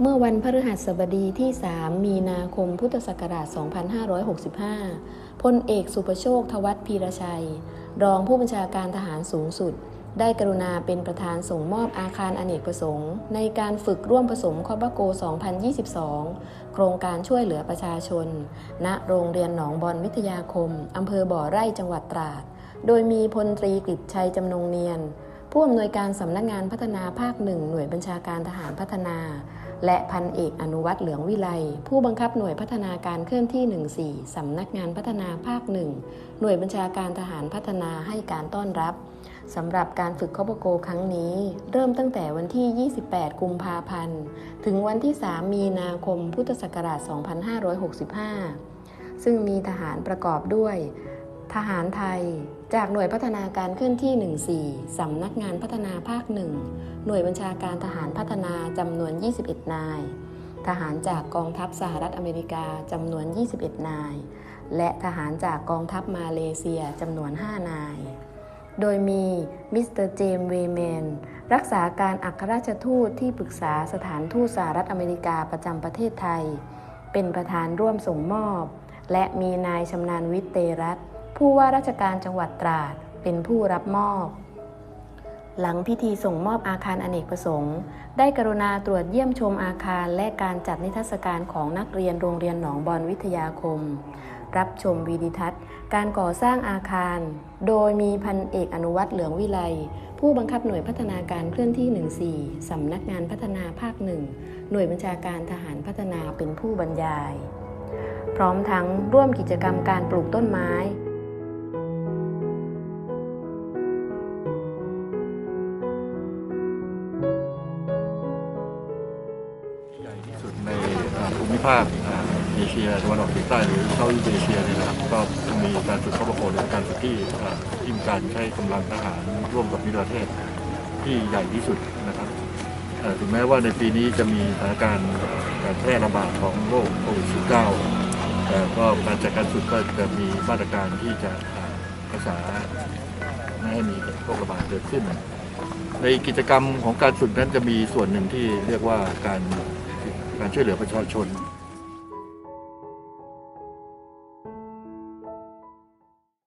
เมื่อวันพฤหัสบดีที่ 3 มีนาคมพุทธศักราช 2565 พลเอกสุประโชคทวัฒน์พีรชัย รองผู้บัญชาการทหารสูงสุด ได้กรุณาเป็นประธานส่งมอบอาคารอเนกประสงค์ ในการฝึกร่วมผสมคอปโก 2022 โครงการช่วยเหลือประชาชน ณ โรงเรียนหนองบอนวิทยาคม อำเภอบ่อไร่จังหวัดตราด โดยมีพลตรีกฤษชัยจำนงเนียน ผู้อำนวยการสำนักงานพัฒนาภาคหนึ่งหน่วยบัญชาการทหารพัฒนา และพันเอกอนุวัตรเหลืองวิไลผู้บังคับหน่วยพัฒนาการเคลื่อนที่ 14 สำนักงานพัฒนาภาคหนึ่งหน่วยบัญชาการทหารพัฒนาให้การต้อนรับสำหรับการฝึกคอปโกครั้งนี้ เริ่มตั้งแต่วันที่ 28 กุมภาพันธ์ ถึงวันที่ 3 มีนาคม พุทธศักราช 2565 ซึ่งมีทหารประกอบด้วย ทหารไทย จากหน่วยพัฒนาการเคลื่อนที่ 14 สำนักงานพัฒนาภาคหนึ่งหน่วยบัญชาการทหารพัฒนาจำนวน 21 นาย ทหารจากกองทัพสหรัฐอเมริกาจำนวน 21 นาย และทหารจากกองทัพมาเลเซียจำนวน 5 นาย โดยมีมิสเตอร์เจมส์เวย์แมนรักษาการอัครราชทูตที่ปรึกษาสถานทูตสหรัฐอเมริกาประจำประเทศไทย เป็นประธานร่วมส่งมอบ และมีนายชำนาญวิทย์เตรัตน์ ผู้ว่าราชการจังหวัดตราดเป็นผู้รับมอบ หลังพิธีส่งมอบอาคารอเนกประสงค์ ได้กรุณาตรวจเยี่ยมชมอาคารและการจัดนิทรรศการของนักเรียนโรงเรียนหนองบอนวิทยาคม รับชมวีดิทัศน์ การก่อสร้างอาคาร โดยมีพันเอกอนุวัตรเหลืองวิไลผู้บังคับหน่วยพัฒนาการเคลื่อนที่ 14 สำนักงานพัฒนาภาคหนึ่งหน่วยบัญชาการทหารพัฒนาเป็นผู้บรรยาย พร้อมทั้งร่วมกิจกรรมการปลูกต้นไม้ สุดในภูมิภาคเอเชียตะวันออกเฉียงใต้หรือเซาท์อีสเอเชียเนี่ยนะครับก็มีการฝึกเข้าประโคนในการฝึกที่อ่าที่มีการใช้กำลังทหารร่วมกับมิตรประเทศที่ใหญ่ที่สุดนะครับถึงแม้ว่าในปีนี้จะมีสถานการณ์การแพร่ระบาดของโรคโควิด -19 แต่ก็การจัดการฝึกก็จะมีมาตรการที่จะอ่ารักษาไม่ให้มีโรคระบาดเกิดขึ้น ในกิจกรรมของการฝึกนั้นจะมีส่วนหนึ่งที่เรียกว่าการ การช่วยเหลือประชาชน